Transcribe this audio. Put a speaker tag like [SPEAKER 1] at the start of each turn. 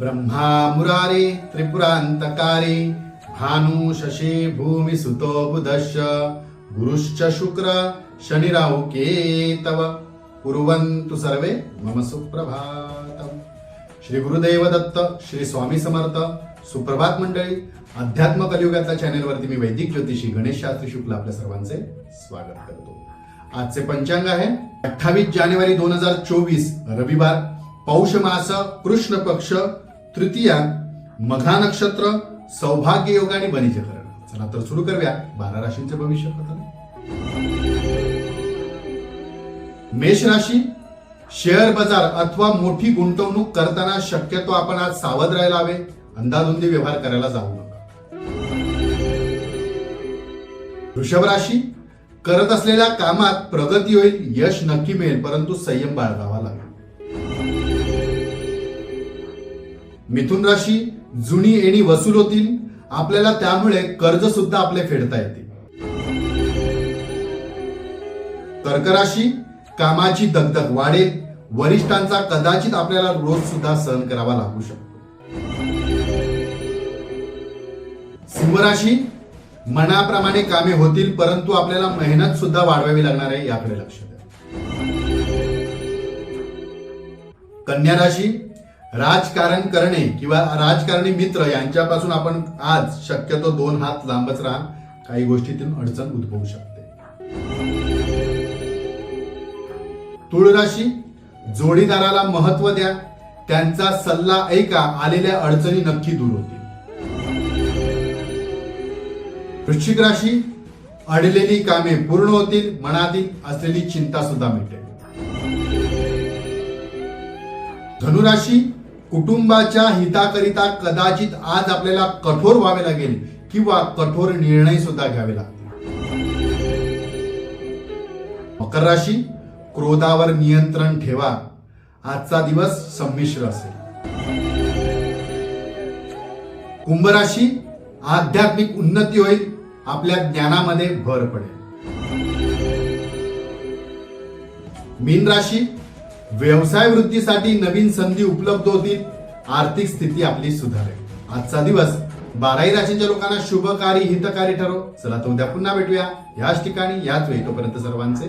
[SPEAKER 1] ब्रह्मा मुरारे त्रिपुरान्तकारे भानु शशी भूमि सुतो बुधश्च गुरुश्च शुक्र शनिराहु केतव कुर्वन्तु सर्वे मम सुप्रभातम श्री गुरुदेव दत्त श्री स्वामी समर्थ सुप्रभात मंडळी अध्यात्म कलियुगातल्या चॅनेलवरती मी वैदिक ज्योतिषी गणेश शास्त्री शुक्ल आपल्या सर्वांचे स्वागत करतो. आजचे पंचांग आहे अठ्ठावीस जानेवारी दोन हजार चोवीस रविवार पौष मास कृष्ण पक्ष तृतीया मघा नक्षत्र सौभाग्य योग आणि बनीचकरण चला तर सुरू करूया बारा राशींचे भविष्य कथन मेष राशी शेअर बाजार अथवा मोठी गुंतवणूक करताना शक्यतो आपण आज सावध राहायला हवे. अंदाधुंदी व्यवहार करायला जाऊ नका. वृषभ राशी करत असलेल्या कामात प्रगती होईल यश नक्की मिळेल परंतु संयम बाळगावा लागेल. मिथुन राशी जुनी येणी वसूल होतील आपल्याला त्यामुळे कर्ज सुद्धा आपले फेडता येतील. कर्क राशी कामाची दगदग वाढेल. वरिष्ठांचा कदाचित आपल्याला रोज सुद्धा सहन करावा लागू शकतो. सिंहराशी मनाप्रमाणे कामे होतील परंतु आपल्याला मेहनत सुद्धा वाढवावी लागणार आहे याकडे लक्ष द्या. कन्या राशी राजकारण करणे किंवा राजकारणी मित्र यांच्यापासून आपण आज शक्यतो दोन हात लांबच राहा. काही गोष्टीतून अडचण उद्भवू शकते. तुळ राशी जोडीदाराला महत्त्व द्या त्यांचा सल्ला ऐका आलेल्या अडचणी नक्की दूर होतील. वृश्चिक राशी अडलेली कामे पूर्ण होतील मनातील असलेली चिंता सुद्धा मिटेल. धनुराशी कुटुंबाच्या हिताकरिता कदाचित आज आपल्याला कठोर व्हावे लागेल किंवा कठोर निर्णय सुद्धा घ्यावे लागतील. मकर राशी क्रोधावर नियंत्रण ठेवा. आजचा दिवस संमिश्र असेल. कुंभ राशी आध्यात्मिक उन्नती होईल आपल्या ज्ञानामध्ये भर पडेल. मीन राशी व्यवसाय वृद्धीसाठी नवीन संधी उपलब्ध होतील आर्थिक स्थिती आपली सुधारेल. आजचा दिवस बाराही राशींच्या लोकांना शुभकारी हितकारी ठरो चला तर उद्या पुन्हा भेटूया. याच ठिकाणी याच वेळी तोपर्यंत सर्वांचे